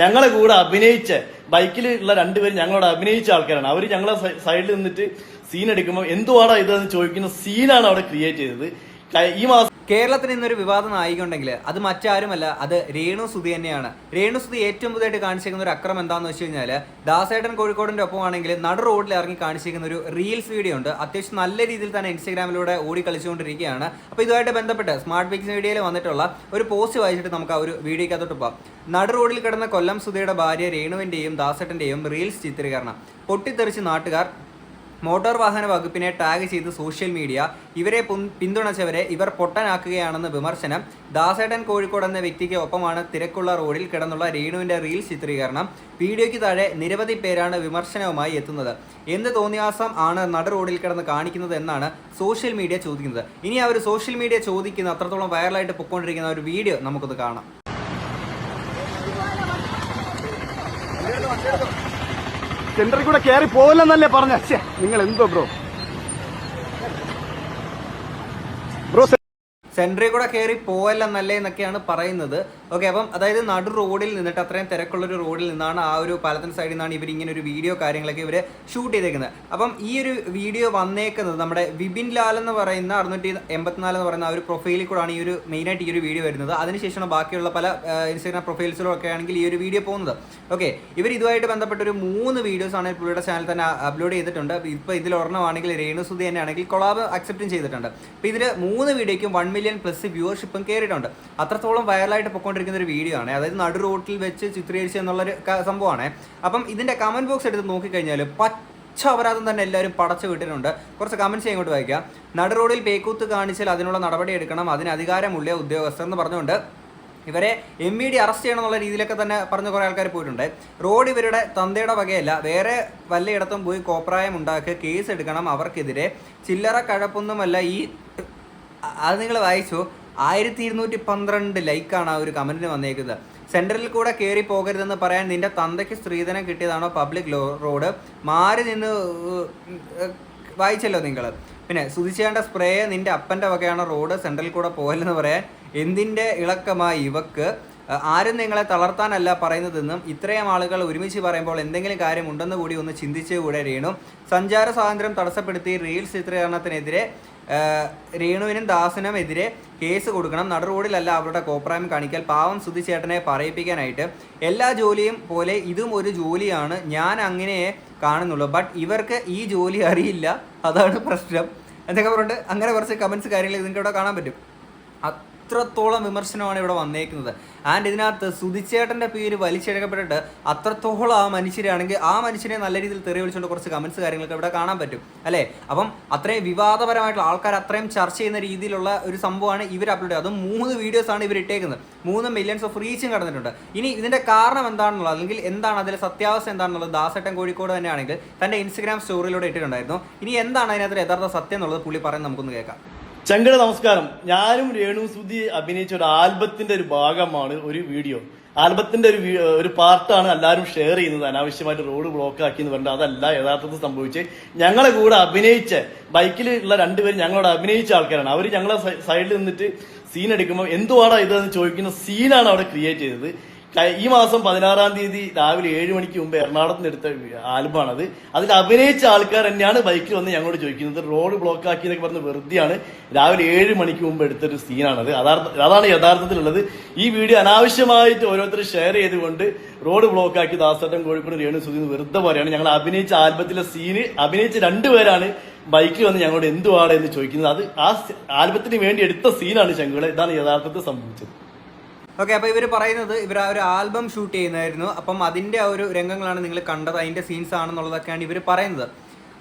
ഞങ്ങളെ കൂടെ അഭിനയിച്ച ബൈക്കിൽ ഉള്ള രണ്ടുപേരും ഞങ്ങളോട് അഭിനയിച്ച ആൾക്കാരാണ്. അവർ ഞങ്ങളെ സൈഡിൽ നിന്നിട്ട് സീൻ എടുക്കുമ്പോൾ എന്തുവാടാ ഇതെന്ന് ചോദിക്കുന്ന സീനാണ് അവിടെ ക്രിയേറ്റ് ചെയ്തത്. ഈ മാസം കേരളത്തിന് ഇന്നൊരു വിവാദ നായിക ഉണ്ടെങ്കിൽ അത് മറ്റാരുമല്ല അത് രേണു സുധി തന്നെയാണ്. രേണു സുധി ഏറ്റവും പുതിയതായിട്ട് കാണിച്ചിരിക്കുന്ന ഒരു അക്രമം എന്താണെന്ന് വെച്ച് കഴിഞ്ഞാൽ ദാസേട്ടൻ കോഴിക്കോടിന്റെ ഒപ്പമാണെങ്കിൽ നടു റോഡിൽ ഇറങ്ങി കാണിച്ചിരിക്കുന്ന ഒരു റീൽസ് വീഡിയോ ഉണ്ട്. അത്യാവശ്യം നല്ല രീതിയിൽ തന്നെ ഇൻസ്റ്റാഗ്രാമിലൂടെ ഓടി കളിച്ചുകൊണ്ടിരിക്കുകയാണ്. അപ്പോൾ ഇതുമായിട്ട് ബന്ധപ്പെട്ട് സ്മാർട്ട് പിക്സ് മീഡിയയിൽ വന്നിട്ടുള്ള ഒരു പോസ്റ്റ് വായിച്ചിട്ട് നമുക്ക് ആ ഒരു വീഡിയോക്കകത്തോട്ട് പോകാം നടു റോഡിൽ കിടന്ന കൊല്ലം സുധിയുടെ ഭാര്യ രേണുവിന്റെയും ദാസേട്ടന്റെയും റീൽസ് ചിത്രീകരണം. പൊട്ടിത്തെറിച്ച് നാട്ടുകാർ മോട്ടോർ വാഹന വകുപ്പിനെ ടാഗ് ചെയ്ത് സോഷ്യൽ മീഡിയ ഇവരെ പിന്തുണച്ചവരെ ഇവർ പൊട്ടനാക്കുകയാണെന്ന വിമർശനം ദാസേട്ടൻ കോഴിക്കോട് എന്ന വ്യക്തിക്ക് ഒപ്പമാണ് തിരക്കുള്ള റോഡിൽ കിടന്നുള്ള രേണുവിന്റെ റീൽ ചിത്രീകരണം. വീഡിയോയ്ക്ക് താഴെ നിരവധി പേരാണ് വിമർശനവുമായി എത്തുന്നത്. എന്ത് തോന്നിയാസം ആണ് നട റോഡിൽ കിടന്ന് കാണിക്കുന്നത് എന്നാണ് സോഷ്യൽ മീഡിയ ചോദിക്കുന്നത്. ഇനി ആ ഒരു സോഷ്യൽ മീഡിയ ചോദിക്കുന്ന അത്രത്തോളം വൈറലായിട്ട് പൊക്കോണ്ടിരിക്കുന്ന ഒരു വീഡിയോ നമുക്കൊന്ന് കാണാം. സെന്ററിൽ കൂടെ കയറി പോകില്ലെന്നല്ലേ പറഞ്ഞ? നിങ്ങൾ എന്തോ ബ്രോ ബ്രോ സെന്ററിൽ കൂടെ കയറി പോവല്ലെന്നല്ലേ എന്നൊക്കെയാണ് പറയുന്നത്. ഓക്കെ അപ്പം അതായത് നടു റോഡിൽ നിന്നിട്ട് അത്രയും തിരക്കുള്ള ഒരു റോഡിൽ നിന്നാണ് ആ ഒരു പാലത്തിന് സൈഡിൽ നിന്നാണ് ഇവർ ഇങ്ങനെ ഒരു വീഡിയോ കാര്യങ്ങളൊക്കെ ഇവർ ഷൂട്ട് ചെയ്തേക്കുന്നത്. അപ്പം ഈ ഒരു വീഡിയോ വന്നേക്കുന്നത് നമ്മുടെ വിപിൻ ലാൽ എന്ന് പറയുന്ന അറുന്നൂറ്റി എൺപത്തിനാല് എന്ന് പറയുന്ന ആ ഒരു പ്രൊഫൈലിൽ കൂടാണ് ഈ ഒരു മെയിനായിട്ട് ഈ ഒരു വീഡിയോ വരുന്നത്. അതിനുശേഷമാണ് ബാക്കിയുള്ള പല ഇൻസ്റ്റാഗ്രാം പ്രൊഫൈൽസിലും ഒക്കെ ആണെങ്കിൽ ഈ ഒരു വീഡിയോ പോകുന്നത്. ഓക്കെ ഇവർ ഇതുമായിട്ട് ബന്ധപ്പെട്ട ഒരു മൂന്ന് വീഡിയോസ് ആണ് പുള്ളിയുടെ ചാനൽ തന്നെ അപ്ലോഡ് ചെയ്തിട്ടുണ്ട്. ഇപ്പോൾ ഇതിൽ ഒരെണ്ണമാണെങ്കിൽ രേണുസുതി തന്നെ ആണെങ്കിൽ കൊളാബ് അക്സെപ്റ്റും ചെയ്തിട്ടുണ്ട്. അപ്പോൾ ഇതിൽ മൂന്ന് വീഡിയോയ്ക്കും വൺ മില്യൺ പ്ലസ് വ്യൂവർഷിപ്പും കയറിയിട്ടുണ്ട് അത്രത്തോളം വൈറലായിട്ട് പൊയ്ക്കൊണ്ടിരിക്കുന്ന ഒരു വീഡിയോ ആണ്. അതായത് നടു റോട്ടിൽ വെച്ച് ചിത്രീകരിച്ചു എന്നുള്ളൊരു സംഭവമാണ്. അപ്പം ഇതിന്റെ കമന്റ് ബോക്സ് എടുത്ത് നോക്കിക്കഴിഞ്ഞാൽ പച്ച അപരാധം തന്നെ എല്ലാവരും പടച്ചു വിട്ടിട്ടുണ്ട് കുറച്ച് കമന്റ്സ് ഇങ്ങോട്ട് വായിക്കാം. നടു റോഡിൽ പേക്കൂത്ത് കാണിച്ചാൽ അതിനുള്ള നടപടി എടുക്കണം അതിന് അധികാരമുള്ള ഉദ്യോഗസ്ഥർ എന്ന് പറഞ്ഞുകൊണ്ട് ഇവരെ എം ഇ ഡി അറസ്റ്റ് ചെയ്യണം എന്നുള്ള രീതിയിലൊക്കെ തന്നെ പറഞ്ഞ കുറേ ആൾക്കാർ പോയിട്ടുണ്ട്. റോഡ് ഇവരുടെ തന്തയുടെ വകയല്ല. വേറെ വല്ലയിടത്തും പോയി കോപ്രായം ഉണ്ടാക്കി കേസ് എടുക്കണം അവർക്കെതിരെ. ചില്ലറ കഴപ്പൊന്നുമല്ല ഈ അത് നിങ്ങൾ വായിച്ചു? ആയിരത്തി ഇരുന്നൂറ്റി പന്ത്രണ്ട് ലൈക്കാണ് ആ ഒരു കമന്റിന് വന്നേക്കുന്നത്. സെൻട്രലിൽ കൂടെ കയറി പോകരുതെന്ന് പറയാൻ നിന്റെ തന്തയ്ക്ക് സ്ത്രീധനം കിട്ടിയതാണോ പബ്ലിക് റോഡ്? മാറി നിന്ന് വായിച്ചല്ലോ നിങ്ങൾ പിന്നെ സുതിച്ചേണ്ട സ്പ്രേ നിന്റെ അപ്പന്റെ വകയാണ് റോഡ്? സെൻട്രലിൽ കൂടെ പോകലെന്ന് പറയാൻ എന്തിന്റെ ഇളക്കമായി ഇവക്ക്? ആരും നിങ്ങളെ തളർത്താനല്ല പറയുന്നതെന്നും ഇത്രയും ആളുകൾ ഒരുമിച്ച് പറയുമ്പോൾ എന്തെങ്കിലും കാര്യം കാര്യമുണ്ടെന്ന് കൂടി ഒന്ന് ചിന്തിച്ചുകൂടെ രേണു. സഞ്ചാര സ്വാതന്ത്ര്യം തടസ്സപ്പെടുത്തി റീൽസ് ചിത്രീകരണത്തിനെതിരെ രേണുവിനും ദാസനും എതിരെ കേസ് കൊടുക്കണം. നട റോഡിലല്ല അവരുടെ കോപ്രായം കാണിക്കൽ. പാവം സുധിച്ചേട്ടനെ പറയിപ്പിക്കാനായിട്ട്. എല്ലാ ജോലിയും പോലെ ഇതും ഒരു ജോലിയാണ്. ഞാൻ അങ്ങനെ കാണുന്നുള്ളൂ. ബട്ട് ഇവർക്ക് ഈ ജോലി അറിയില്ല. അതാണ് പ്രശ്നം. എന്നൊക്കെ പറഞ്ഞിട്ട്? അങ്ങനെ കുറച്ച് കമൻസ് കാര്യങ്ങൾ നിങ്ങൾക്ക് ഇവിടെ കാണാൻ പറ്റും. അത്രത്തോളം വിമർശനമാണ് ഇവിടെ വന്നേക്കുന്നത്. ആൻഡ് ഇതിനകത്ത് സുതിച്ചേട്ടന്റെ പേര് വലിച്ചെടുക്കപ്പെട്ടിട്ട് അത്രത്തോളം ആ മനുഷ്യരാണെങ്കിൽ ആ മനുഷ്യനെ നല്ല രീതിയിൽ തെറി വിളിച്ചുകൊണ്ട് കുറച്ച് കമൻസ് കാര്യങ്ങളൊക്കെ ഇവിടെ കാണാൻ പറ്റും. അല്ലേ? അപ്പം അത്രയും വിവാദപരമായിട്ടുള്ള ആൾക്കാർ അത്രയും ചർച്ച ചെയ്യുന്ന രീതിയിലുള്ള ഒരു സംഭവമാണ് ഇവർ അപ്ലോഡ് ചെയ്യുന്നത്. അതും മൂന്ന് വീഡിയോസാണ് ഇവർ ഇട്ടേക്കുന്നത്. മൂന്ന് മില്യൺസ് ഓഫ് റീച്ചും കടന്നിട്ടുണ്ട്. ഇനി ഇതിന്റെ കാരണം എന്താണെന്നുള്ളത് അല്ലെങ്കിൽ എന്താണ് അതിലെ സത്യാവസ്ഥ എന്താണെന്നുള്ളത് ദാസേട്ടൻ കോഴിക്കോട് തന്നെയാണെങ്കിൽ തന്റെ ഇൻസ്റ്റഗ്രാം സ്റ്റോറിയിലൂടെ ഇട്ടിട്ടുണ്ടായിരുന്നു. ഇനി എന്താണ് അതിനകത്ത് യഥാർത്ഥ സത്യം എന്നുള്ളത് പുള്ളി പറയാൻ നമുക്കൊന്ന് കേൾക്കാം. ചങ്കട നമസ്കാരം. ഞാനും രേണു സുധി അഭിനയിച്ച ഒരു ആൽബത്തിന്റെ ഒരു ഭാഗമാണ് ഒരു വീഡിയോ. ആൽബത്തിന്റെ ഒരു ഒരു പാർട്ടാണ് എല്ലാവരും ഷെയർ ചെയ്യുന്നത്. അനാവശ്യമായിട്ട് റോഡ് ബ്ലോക്ക് ആക്കി എന്ന് പറഞ്ഞിട്ട് അതല്ല യഥാർത്ഥത്തിൽ സംഭവിച്ച്. ഞങ്ങളെ കൂടെ അഭിനയിച്ച ബൈക്കിൽ ഉള്ള രണ്ടുപേരും ഞങ്ങളോട് അഭിനയിച്ച ആൾക്കാരാണ്. അവർ ഞങ്ങളെ സൈഡിൽ നിന്നിട്ട് സീൻ എടുക്കുമ്പോൾ എന്തുവാടാ ഇതെന്ന് ചോദിക്കുന്ന സീനാണ് അവിടെ ക്രിയേറ്റ് ചെയ്തത്. ഈ മാസം പതിനാറാം തീയതി രാവിലെ ഏഴ് മണിക്ക് മുമ്പ് എറണാകുളത്ത് നിന്ന് എടുത്ത ആൽബമാണത്. അതിൽ അഭിനയിച്ച ആൾക്കാർ തന്നെയാണ് ബൈക്കിൽ വന്ന് ഞങ്ങളോട് ചോദിക്കുന്നത്. റോഡ് ബ്ലോക്ക് ആക്കി എന്നൊക്കെ പറഞ്ഞ് വെറുതെയാണ് രാവിലെ ഏഴ് മണിക്ക് മുമ്പ് എടുത്തൊരു സീനാണത് അതാണ് യഥാർത്ഥത്തിലുള്ളത്. ഈ വീഡിയോ അനാവശ്യമായിട്ട് ഓരോരുത്തർ ഷെയർ ചെയ്തുകൊണ്ട് റോഡ് ബ്ലോക്ക് ആക്കി ദാസട്ടം കോഴിക്കോട് രേണു സുധി വെറുതെ പറയാണ് ഞങ്ങൾ അഭിനയിച്ച ആൽബത്തിലെ സീന് അഭിനയിച്ച രണ്ടുപേരാണ് ബൈക്കിൽ വന്ന് ഞങ്ങളോട് എന്തുവാണ് എന്ന് ചോദിക്കുന്നത്. അത് ആ ആൽബത്തിന് വേണ്ടി എടുത്ത സീനാണ് ശങ്കുള ഇതാണ് യഥാർത്ഥത്തിൽ സംഭവിച്ചത്. ഓക്കെ അപ്പോൾ ഇവർ പറയുന്നത് ഇവർ ആ ഒരു ആൽബം ഷൂട്ട് ചെയ്യുന്നതായിരുന്നു. അപ്പം അതിന്റെ ആ ഒരു രംഗങ്ങളാണ് നിങ്ങൾ കണ്ടത് അതിന്റെ സീൻസ് ആണെന്നുള്ളതൊക്കെയാണ് ഇവർ പറയുന്നത്.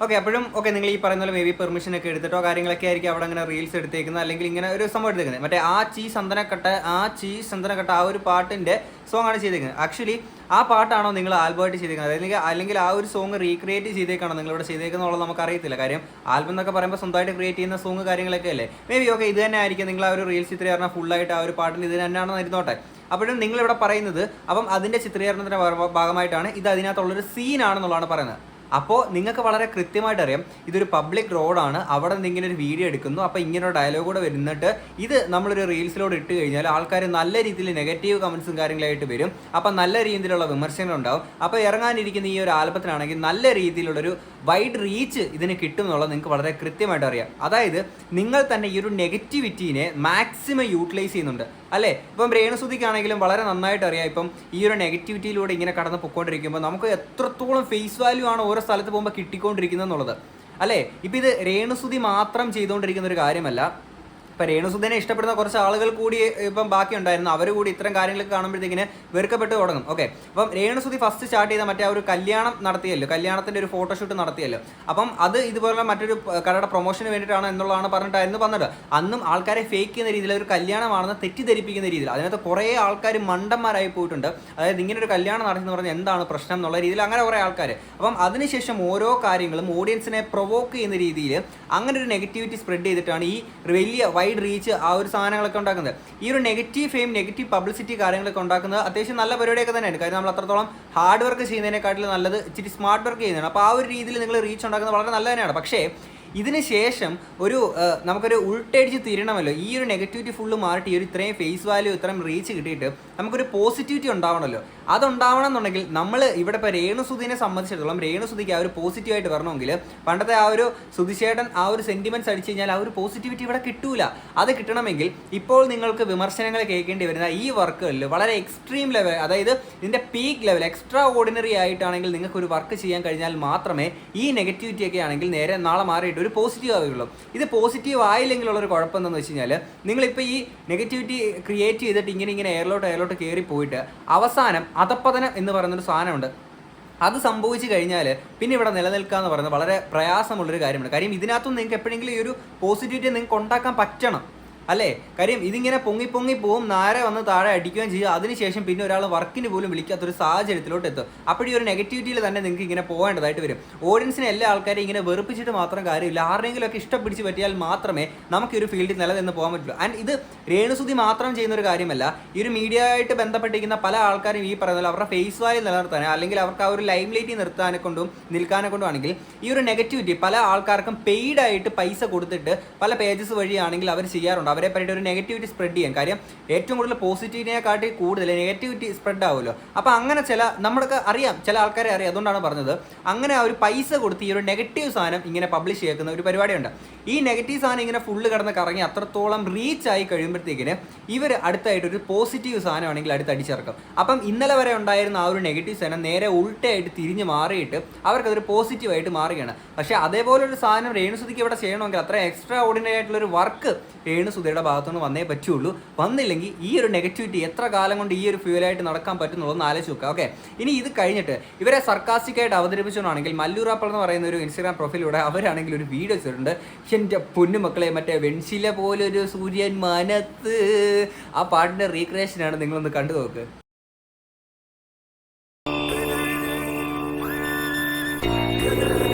ഓക്കെ അപ്പോഴും ഓക്കെ നിങ്ങൾ ഈ പറയുന്ന പോലെ മേ ബി പെർമിഷൻ ഒക്കെ എടുത്തിട്ടോ കാര്യങ്ങളൊക്കെ ആയിരിക്കും അവിടെ അങ്ങനെ റീൽസ് എടുത്തേക്കുന്നത് അല്ലെങ്കിൽ ഇങ്ങനെ ഒരു സംഭവം എടുത്തേക്കുന്നത്. മറ്റേ ആ ചീ സന്തനക്കട്ട ആ ചീ സന്തനക്കട്ട ആ ഒരു പാട്ടിന്റെ സോങ് ആണ് ചെയ്തേക്കുന്നത്. ആക്ച്വലി ആ പാട്ടാണോ നിങ്ങൾ ആൽബമായിട്ട് ചെയ്തേക്കുന്നത്? അല്ലെങ്കിൽ അല്ലെങ്കിൽ ആ ഒരു സോങ് റീക്രിയേറ്റ് ചെയ്തേക്കാണോ നിങ്ങൾ ഇവിടെ ചെയ്തേക്കുന്നുള്ളത് നമുക്ക് അറിയത്തില്ല. കാര്യം ആൽബം എന്നൊക്കെ പറയുമ്പോൾ സ്വന്തമായിട്ട് ക്രിയേറ്റ് ചെയ്യുന്ന സോങ് കാര്യങ്ങളൊക്കെ അല്ലേ? മേ ബി ഓക്കെ ഇത് തന്നെ ആയിരിക്കും നിങ്ങൾ ആ ഒരു റീൽസ് ചിത്രീകരണം ഫുള്ളായിട്ട് ആ ഒരു പാട്ടിന് ഇത് തന്നെയാണെന്ന് ഇരുന്നോട്ടെ. അപ്പോഴും നിങ്ങളിവിടെ പറയുന്നത് അപ്പം അതിന്റെ ചിത്രീകരണത്തിന്റെ ഭാഗമായിട്ടാണ് ഇത് അതിനകത്തുള്ളൊരു സീനാണെന്നുള്ളതാണ് പറയുന്നത്. അപ്പോൾ നിങ്ങൾക്ക് വളരെ കൃത്യമായിട്ട് അറിയാം ഇതൊരു പബ്ലിക് റോഡാണ് അവിടെ നിന്ന് ഇങ്ങനെ ഒരു വീഡിയോ എടുക്കുന്നു അപ്പോൾ ഇങ്ങനെ ഒരു ഡയലോഗ് കൂടെ വരുന്നിട്ട് ഇത് നമ്മളൊരു റീൽസിലോട് ഇട്ട് കഴിഞ്ഞാൽ ആൾക്കാർ നല്ല രീതിയിൽ നെഗറ്റീവ് കമൻസും കാര്യങ്ങളായിട്ട് വരും. അപ്പോൾ നല്ല രീതിയിലുള്ള വിമർശനങ്ങൾ ഉണ്ടാവും. അപ്പോൾ ഇറങ്ങാനിരിക്കുന്ന ഈ ഒരു ആൽബത്തിനാണെങ്കിൽ നല്ല രീതിയിലുള്ളൊരു വൈഡ് റീച്ച് ഇതിന് കിട്ടും എന്നുള്ളത് നിങ്ങൾക്ക് വളരെ കൃത്യമായിട്ട് അറിയാം അതായത് നിങ്ങൾ തന്നെ ഈ ഒരു നെഗറ്റിവിറ്റീനെ മാക്സിമം യൂട്ടിലൈസ് ചെയ്യുന്നുണ്ട്. അല്ലേ? ഇപ്പം രേണുസുതിക്കാണെങ്കിലും വളരെ നന്നായിട്ട് അറിയാം ഇപ്പം ഈ ഒരു നെഗറ്റിവിറ്റിയിലൂടെ ഇങ്ങനെ കടന്ന് പൊക്കോണ്ടിരിക്കുമ്പോൾ നമുക്ക് എത്രത്തോളം ഫേസ് വാല്യൂ ആണ് ഓരോ സ്ഥലത്ത് പോകുമ്പോൾ കിട്ടിക്കൊണ്ടിരിക്കുന്നത് എന്നുള്ളത് അല്ലേ? ഇപ്പം ഇത് രേണുസുതി മാത്രം ചെയ്തുകൊണ്ടിരിക്കുന്ന ഒരു കാര്യമല്ല. ഇപ്പം രേണുസുദിനെ ഇഷ്ടപ്പെടുന്ന കുറച്ച് ആളുകൾ കൂടി ഇപ്പം ബാക്കി ഉണ്ടായിരുന്നു അവർ കൂടി ഇത്തരം കാര്യങ്ങളൊക്കെ കാണുമ്പോഴത്തേക്കിന് വെറുക്കപ്പെട്ട് തുടങ്ങും. ഓക്കെ അപ്പം രേണുസുതി ഫസ്റ്റ് സ്റ്റാർട്ട് ചെയ്ത മറ്റേ ഒരു കല്യാണം നടത്തിയല്ലോ. കല്യാണത്തിന്റെ ഒരു ഫോട്ടോഷൂട്ട് നടത്തിയല്ലോ. അപ്പം അത് ഇതുപോലെ മറ്റൊരു കടയുടെ പ്രൊമോഷന് വേണ്ടിയിട്ടാണ് എന്നുള്ളതാണ് പറഞ്ഞിട്ടായിരുന്നു പറഞ്ഞത് അന്നും ആൾക്കാരെ ഫേക്ക് ചെയ്യുന്ന രീതിയിൽ ഒരു കല്യാണമാണെന്ന് തെറ്റിദ്ധരിപ്പിക്കുന്ന രീതിയിൽ അതിനകത്ത് കുറേ ആൾക്കാർ മണ്ടന്മാരായി പോയിട്ടുണ്ട്. അതായത് ഇങ്ങനെ ഒരു കല്യാണം നടത്തി എന്ന് പറഞ്ഞാൽ എന്താണ് പ്രശ്നം എന്നുള്ള രീതിയിൽ അങ്ങനെ കുറേ ആൾക്കാർ അപ്പം അതിനുശേഷം ഓരോ കാര്യങ്ങളും ഓഡിയൻസിനെ പ്രൊവോക്ക് ചെയ്യുന്ന രീതിയിൽ അങ്ങനെ ഒരു നെഗറ്റിവിറ്റി സ്പ്രെഡ് ചെയ്തിട്ടാണ് ഈ വലിയ വൈഡ് റീച്ച് ആ ഒരു സാധനങ്ങളൊക്കെ ഉണ്ടാക്കുന്നത്. ഈ ഒരു നെഗറ്റീവ് ഫെയിം നെഗറ്റീവ് പബ്ലിസിറ്റി കാര്യങ്ങളൊക്കെ ഉണ്ടാക്കുന്നത് അത്യാവശ്യം നല്ല പരിപാടിയൊക്കെ തന്നെയാണ്. കാര്യം നമ്മൾ അത്രത്തോളം ഹാർഡ് വർക്ക് ചെയ്യുന്നതിനെക്കാട്ടിലും നല്ലത് ഇച്ചിരി സ്മാർട്ട് വർക്ക് ചെയ്യുന്നതാണ്. അപ്പോൾ ആ ഒരു രീതിയിൽ നിങ്ങൾ റീച്ച് ഉണ്ടാക്കുന്നത് വളരെ നല്ല തന്നെയാണ്. പക്ഷേ ഇതിന് ശേഷം ഒരു നമുക്കൊരു ഉൾട്ടടിച്ച് തിരണമല്ലോ ഈ ഒരു നെഗറ്റിവിറ്റി ഫുള്ള് മാറിയിട്ട് ഈ ഒരു ഇത്രയും ഫേസ് വാല്യൂ ഇത്രയും റീച്ച് കിട്ടിയിട്ട് നമുക്കൊരു പോസിറ്റിവിറ്റി ഉണ്ടാവണമല്ലോ. അതുണ്ടാവണം എന്നുണ്ടെങ്കിൽ നമ്മൾ ഇവിടെ ഇപ്പോൾ രേണുസുതിനെ സംബന്ധിച്ചിടത്തോളം രേണുസുതിക്ക് ആ ഒരു പോസിറ്റീവായിട്ട് വരണമെങ്കിൽ പണ്ടത്തെ ആ ഒരു സുതിശേട്ടൻ ആ ഒരു സെന്റിമെന്റ്സ് അടിച്ചു കഴിഞ്ഞാൽ ആ ഒരു പോസിറ്റിവിറ്റി ഇവിടെ കിട്ടൂല. അത് കിട്ടണമെങ്കിൽ ഇപ്പോൾ നിങ്ങൾക്ക് വിമർശനങ്ങൾ കേൾക്കേണ്ടി വരുന്ന ഈ വർക്കുകളിൽ വളരെ എക്സ്ട്രീം ലെവൽ അതായത് ഇതിന്റെ പീക്ക് ലെവൽ എക്സ്ട്രാ ഓർഡിനറി ആയിട്ടാണെങ്കിൽ നിങ്ങൾക്ക് ഒരു വർക്ക് ചെയ്യാൻ കഴിഞ്ഞാൽ മാത്രമേ ഈ നെഗറ്റിവിറ്റി ഒക്കെ ആണെങ്കിൽ നേരെ നാളെ മാറിയിട്ട് ഒരു പോസിറ്റീവ് ആവുകയുള്ളൂ. ഇത് പോസിറ്റീവ് ആയില്ലെങ്കിലുള്ളൊരു കുഴപ്പം എന്താണെന്ന് വെച്ച് കഴിഞ്ഞാൽ നിങ്ങളിപ്പോൾ ഈ നെഗറ്റിവിറ്റി ക്രിയേറ്റ് ചെയ്തിട്ട് ഇങ്ങനെ ഇങ്ങനെ എയറിലോട്ട് എയറിലോട്ട് കയറി പോയിട്ട് അവസാനം അധപ്പതനം എന്ന് പറയുന്നൊരു സാധനമുണ്ട്. അത് സംഭവിച്ചു കഴിഞ്ഞാൽ പിന്നെ ഇവിടെ നിലനിൽക്കുക എന്ന് പറയുന്നത് വളരെ പ്രയാസമുള്ളൊരു കാര്യമാണ്. കാര്യം ഇതിനകത്തും നിങ്ങൾക്ക് എപ്പോഴെങ്കിലും ഈ ഒരു പോസിറ്റിവിറ്റി നിങ്ങൾക്ക് ഉണ്ടാക്കാൻ പറ്റണം. അല്ലേ? കാര്യം ഇതിങ്ങനെ പൊങ്ങി പൊങ്ങി പോവും നാരെ വന്ന് താഴെ അടിക്കുകയും ചെയ്യും. അതിനുശേഷം പിന്നെ ഒരാൾ വർക്കിന് പോലും വിളിക്കാത്തൊരു സാഹചര്യത്തിലോട്ട് എത്തും. ഈ ഒരു നെഗറ്റിവിറ്റിയിൽ തന്നെ നിങ്ങൾക്ക് ഇങ്ങനെ പോകേണ്ടതായിട്ട് വരും. ഓഡിയൻസിനെ എല്ലാ ആൾക്കാരെയും ഇങ്ങനെ വെറുപ്പിച്ചിട്ട് മാത്രം കാര്യമില്ല. ആരെങ്കിലും ഒക്കെ ഇഷ്ടപ്പിടിച്ച് പറ്റിയാൽ മാത്രമേ നമുക്ക് ഈ ഒരു ഫീൽഡിൽ നിലനിന്ന് പോകാൻ പറ്റുള്ളൂ. ആൻഡ് ഇത് രേണുസുതി മാത്രം ചെയ്യുന്ന ഒരു കാര്യമല്ല. ഈ ഒരു മീഡിയ ആയിട്ട് ബന്ധപ്പെട്ടിരിക്കുന്ന പല ആൾക്കാരും ഈ പറയുന്നത് അവരുടെ ഫേസ് വാല്യൂ നിലനിർത്താൻ അല്ലെങ്കിൽ അവർക്ക് ആ ഒരു ലൈം ലൈറ്റ് നിർത്താനെ കൊണ്ടും നിൽക്കാനെ കൊണ്ടും ആണെങ്കിൽ ഈ ഒരു നെഗറ്റിവിറ്റി പല ആൾക്കാർക്കും പെയ്ഡായിട്ട് പൈസ കൊടുത്തിട്ട് പല പേജസ് വഴിയാണെങ്കിൽ അവർ ചെയ്യാറുണ്ട്. അവരെ പറ്റിയിട്ട് ഒരു നെഗറ്റിവിറ്റി സ്പ്രെഡ് ചെയ്യാൻ. കാര്യം ഏറ്റവും കൂടുതൽ പോസിറ്റീവിനെ കാട്ടി കൂടുതൽ നെഗറ്റിവിറ്റി സ്പ്രെഡ് ആവുമല്ലോ. അപ്പോൾ അങ്ങനെ ചില നമ്മൾക്ക് അറിയാം ചില ആൾക്കാരെ അറിയാം. അതുകൊണ്ടാണ് പറഞ്ഞത് അങ്ങനെ ഒരു പൈസ കൊടുത്ത് ഈ ഒരു നെഗറ്റീവ് സാധനം ഇങ്ങനെ പബ്ലിഷ് ചെയ്യുന്ന ഒരു പരിപാടിയുണ്ട്. ഈ നെഗറ്റീവ് സാധനം ഇങ്ങനെ ഫുള്ള് കിടന്ന് കറങ്ങി അത്രത്തോളം റീച്ച് ആയി കഴിയുമ്പോഴത്തേക്കിന് ഇവർ അടുത്തായിട്ട് ഒരു പോസിറ്റീവ് സാധനമാണെങ്കിൽ അടുത്ത് അടിച്ചിറക്കും. അപ്പം ഇന്നലെ വരെ ഉണ്ടായിരുന്ന ആ ഒരു നെഗറ്റീവ് സാധനം നേരെ ഉൾട്ടയായിട്ട് തിരിഞ്ഞ് മാറിയിട്ട് അവർക്കതൊരു പോസിറ്റീവായിട്ട് മാറുകയാണ്. പക്ഷേ അതേപോലെ ഒരു സാധനം രേണുസുതിക്ക് ഇവിടെ ചെയ്യണമെങ്കിൽ അത്ര എക്സ്ട്രാ ഓർഡിനറി ആയിട്ടുള്ള ഒരു വർക്ക് രേണുസുതിയുടെ ഭാഗത്തുനിന്ന് വന്നേ പറ്റുള്ളൂ. വന്നില്ലെങ്കിൽ ഈ ഒരു നെഗറ്റിവിറ്റി എത്ര കാലം കൊണ്ട് ഈ ഒരു ഫ്യൂലായിട്ട് നടക്കാൻ പറ്റുന്നുള്ളതെന്ന് ആലോചിച്ച് നോക്കുക ഓക്കെ ഇനി ഇത് കഴിഞ്ഞിട്ട് ഇവരെ സർക്കാസ്റ്റിക്കായിട്ട് അവതരിപ്പിച്ചുകൊണ്ടാണെങ്കിൽ മല്ലൂറാപ്പള എന്ന് പറയുന്ന ഒരു ഇൻസ്റ്റാഗ്രാം പ്രൊഫൈലിലൂടെ അവരാണെങ്കിൽ ഒരു വീഡിയോ ചെയ്തിട്ടുണ്ട് എന്റെ പൊന്നു മക്കളെ മറ്റേ വെൺശില പോലെ ഒരു സൂര്യൻ മനത്ത്. ആ പാട്ടിന്റെ റീക്രിയേഷനാണ് നിങ്ങളൊന്ന് കണ്ടു നോക്ക്.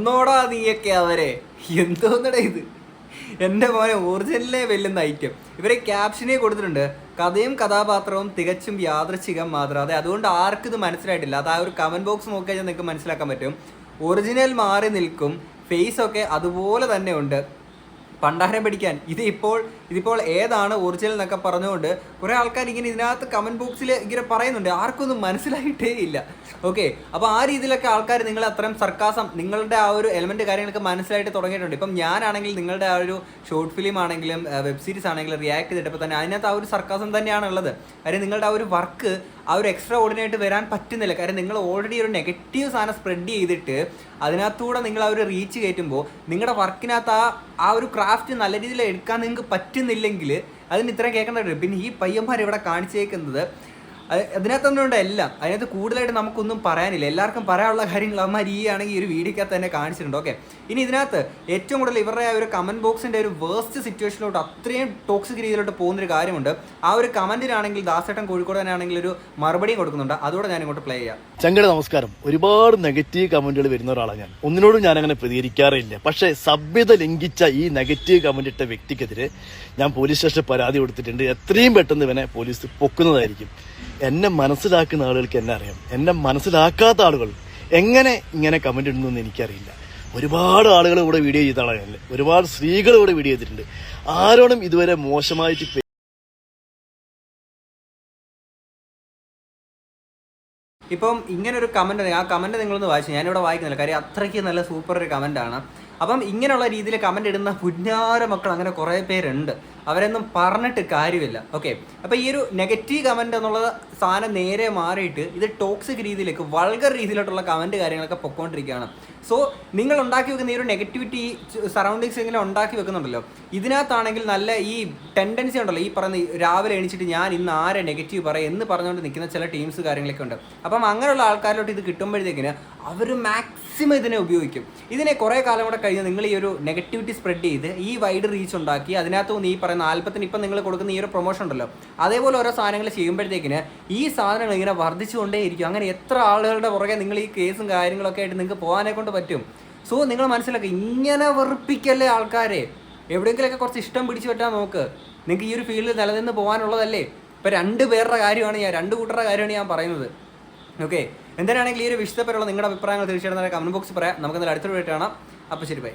കൊന്നോടാ നീയൊക്കെ അവരെ? എന്തോന്നടാ ഇത്? എന്റെ മോനെ ഒറിജിനലിനെ വെല്ലുന്ന ഐറ്റം ഇവരെ ക്യാപ്ഷനെ കൊടുത്തിട്ടുണ്ട് കഥയും കഥാപാത്രവും തികച്ചും യാദൃച്ഛികം മാത്രം. അതെ അതുകൊണ്ട് ആർക്കും ഇത് മനസ്സിലായിട്ടില്ല. അത് ആ ഒരു കമന്റ് ബോക്സ് നോക്കി കഴിഞ്ഞാൽ നിങ്ങൾക്ക് മനസ്സിലാക്കാൻ പറ്റും. ഒറിജിനൽ മാറി നിൽക്കും ഫേസ് ഒക്കെ അതുപോലെ തന്നെ ഉണ്ട്. പണ്ടാരം പിടിക്കാൻ ഇത് ഇപ്പോൾ ഇതിപ്പോൾ ഏതാണ് ഒറിജിനൽ എന്നൊക്കെ പറഞ്ഞുകൊണ്ട് കുറേ ആൾക്കാർ ഇങ്ങനെ ഇതിനകത്ത് കമന്റ് ബോക്സിൽ ഇങ്ങനെ പറയുന്നുണ്ട്. ആർക്കൊന്നും മനസ്സിലായിട്ടേ ഇല്ല. ഓക്കെ അപ്പോൾ ആ രീതിയിലൊക്കെ ആൾക്കാർ നിങ്ങൾ അത്രയും സർക്കാസം നിങ്ങളുടെ ആ ഒരു എലമെന്റ് കാര്യങ്ങളൊക്കെ മനസ്സിലായിട്ട് തുടങ്ങിയിട്ടുണ്ട്. ഇപ്പം ഞാനാണെങ്കിൽ നിങ്ങളുടെ ആ ഒരു ഷോർട്ട് ഫിലിം ആണെങ്കിലും വെബ് സീരീസ് ആണെങ്കിലും റിയാക്ട് ചെയ്തിട്ടപ്പോൾ തന്നെ അതിനകത്ത് ആ ഒരു സർക്കാസം തന്നെയാണ് ഉള്ളത്. കാര്യം നിങ്ങളുടെ ആ ഒരു വർക്ക് ആ ഒരു എക്സ്ട്രാ ഓർഡിനായിട്ട് വരാൻ പറ്റുന്നില്ല. കാര്യം നിങ്ങൾ ഓൾറെഡി ഒരു നെഗറ്റീവ് സാധനം സ്പ്രെഡ് ചെയ്തിട്ട് അതിനകത്തൂടെ നിങ്ങൾ ആ ഒരു റീച്ച് കയറ്റുമ്പോൾ നിങ്ങളുടെ വർക്കിനകത്ത് ആ ആ ഒരു ക്രാഫ്റ്റ് നല്ല രീതിയിൽ എടുക്കാൻ നിങ്ങൾക്ക് പറ്റുന്നില്ലെങ്കിൽ അതിന് ഇത്രയും കേൾക്കേണ്ടത് പിന്നെ ഈ പയ്യന്മാർ ഇവിടെ കാണിച്ചേക്കുന്നത് അത് അതിനകത്തൊന്നുണ്ട് എല്ലാം. അതിനകത്ത് കൂടുതലായിട്ട് നമുക്കൊന്നും പറയാനില്ല. എല്ലാവർക്കും പറയാനുള്ള കാര്യങ്ങൾ അവന്മാർ ഈ ആണെങ്കിൽ ഒരു വീഡിയോക്കകത്ത് തന്നെ കാണിച്ചിട്ടുണ്ട്. ഓക്കെ ഇനി ഇതിനകത്ത് ഏറ്റവും കൂടുതൽ ഇവരുടെ ആ ഒരു കമന്റ് ബോക്സിന്റെ ഒരു വേസ്റ്റ് സിറ്റുവേഷനിലോട്ട് അത്രയും ടോക്സിക് രീതിയിലോട്ട് പോകുന്നൊരു കാര്യമുണ്ട്. ആ ഒരു കമന്റിനാണെങ്കിൽ ദാസേട്ടൻ കോഴിക്കോട് തന്നെ ആണെങ്കിൽ ഒരു മറുപടിയും കൊടുക്കുന്നുണ്ട്. അതോടെ ഞാൻ ഇങ്ങോട്ട് പ്ലേ ചെയ്യാം. ചങ്കട നമസ്കാരം. ഒരുപാട് നെഗറ്റീവ് കമന്റുകൾ വരുന്ന ഒരാളാണ് ഞാൻ. ഒന്നിനോടും ഞാൻ അങ്ങനെ പ്രതികരിക്കാറില്ല പക്ഷേ സഭ്യത ലംഘിച്ച ഈ നെഗറ്റീവ് കമന്റ് ഇട്ട വ്യക്തിക്കെതിരെ ഞാൻ പോലീസ് സ്റ്റേഷനിൽ പരാതി കൊടുത്തിട്ടുണ്ട്. എത്രയും പെട്ടെന്ന് ഇവനെ പോലീസ് പൊക്കുന്നതായിരിക്കും. എന്നെ മനസ്സിലാക്കുന്ന ആളുകൾക്ക് എന്നെ അറിയാം. എന്നെ മനസ്സിലാക്കാത്ത ആളുകൾ എങ്ങനെ ഇങ്ങനെ കമന്റ് ഇടുന്നു എനിക്കറിയില്ല. ഒരുപാട് ആളുകൾ ഇവിടെ വീഡിയോ ചെയ്ത ആളാണ് ഒരുപാട് സ്ത്രീകൾ ഇവിടെ വീഡിയോ ചെയ്തിട്ടുണ്ട്. ആരോടും ഇതുവരെ മോശമായിട്ട് ഇപ്പം ഇങ്ങനെ ഒരു കമന്റ് ആ കമന്റ് നിങ്ങളൊന്ന് വായിച്ചു. ഞാനിവിടെ വായിക്കുന്നില്ല. കാര്യം അത്രയ്ക്ക് നല്ല സൂപ്പർ ഒരു കമന്റ് ആണ്. അപ്പം ഇങ്ങനെയുള്ള രീതിയിൽ കമന്റ് ഇടുന്ന പുന്നാര മക്കൾ അങ്ങനെ കുറേ പേരുണ്ട്. അവരൊന്നും പറഞ്ഞിട്ട് കാര്യമില്ല. ഓക്കെ അപ്പോൾ ഈ ഒരു നെഗറ്റീവ് കമന്റ് എന്നുള്ള സാധനം നേരെ മാറിയിട്ട് ഇത് ടോക്സിക് രീതിയിലേക്ക് വൾഗർ രീതിയിലോട്ടുള്ള കമന്റ് കാര്യങ്ങളൊക്കെ പൊക്കോണ്ടിരിക്കുകയാണ്. സോ നിങ്ങൾ ഉണ്ടാക്കി വെക്കുന്ന ഈ ഒരു നെഗറ്റിവിറ്റി സറൗണ്ടിങ്സ് ഇങ്ങനെ ഉണ്ടാക്കി വെക്കുന്നുണ്ടല്ലോ. ഇതിനകത്താണെങ്കിൽ നല്ല ഈ ടെൻഡൻസി ഉണ്ടല്ലോ. ഈ പറയുന്ന രാവിലെ എണീച്ചിട്ട് ഞാൻ ഇന്ന് ആരെ നെഗറ്റീവ് പറയാം എന്ന് പറഞ്ഞുകൊണ്ട് നിൽക്കുന്ന ചില ടീംസ് കാര്യങ്ങളൊക്കെ ഉണ്ട്. അപ്പം അങ്ങനെയുള്ള ആൾക്കാരിലോട്ട് ഇത് കിട്ടുമ്പോഴത്തേക്കിന് അവർ മാക്സിമം ഇതിനെ ഉപയോഗിക്കും. ഇതിനെ കുറേ കാലം കൂടെ കഴിഞ്ഞ് നിങ്ങൾ ഈ ഒരു നെഗറ്റിവിറ്റി സ്പ്രെഡ് ചെയ്ത് ഈ വൈഡ് റീച്ച് ഉണ്ടാക്കി അതിനകത്ത് നിന്ന് ഈ പറയുന്ന നാൽപ്പത്തിന് ഇപ്പം നിങ്ങൾ കൊടുക്കുന്ന ഈ ഒരു പ്രൊമോഷൻ ഉണ്ടല്ലോ. അതേപോലെ ഓരോ സാധനങ്ങൾ ചെയ്യുമ്പോഴത്തേക്കിന് ഈ സാധനങ്ങൾ ഇങ്ങനെ വർദ്ധിച്ചുകൊണ്ടേയിരിക്കും. അങ്ങനെ എത്ര ആളുകളുടെ പുറകെ നിങ്ങൾ ഈ കേസും കാര്യങ്ങളൊക്കെ ആയിട്ട് നിങ്ങൾക്ക് പോകാനെ കൊണ്ട് പറ്റും. സോ നിങ്ങൾ മനസ്സിലാക്കുക ഇങ്ങനെ വെറുപ്പിക്കല്ലേ ആൾക്കാരെ? എവിടെയെങ്കിലൊക്കെ കുറച്ച് ഇഷ്ടം പിടിച്ചു പറ്റാൻ നോക്ക് നിങ്ങൾക്ക് ഈ ഒരു ഫീൽഡിൽ നിലനിന്ന് പോകാനുള്ളതല്ലേ? ഇപ്പം രണ്ട് പേരുടെ കാര്യമാണ് ഞാൻ രണ്ട് കൂട്ടരുടെ കാര്യമാണ് ഞാൻ പറയുന്നത്. ഓക്കെ എന്തായാലും ഈ ഒരു വിഷയത്തെപ്പറ്റിയുള്ള നിങ്ങളുടെ അഭിപ്രായങ്ങൾ തീർച്ചയായിട്ടും കമന്റ് ബോക്സ് പറയാം. നമുക്ക് എന്തായാലും അടുത്തൊരു വീട്ടിൽ കാണാം. അപ്പോൾ ശരി ബൈ.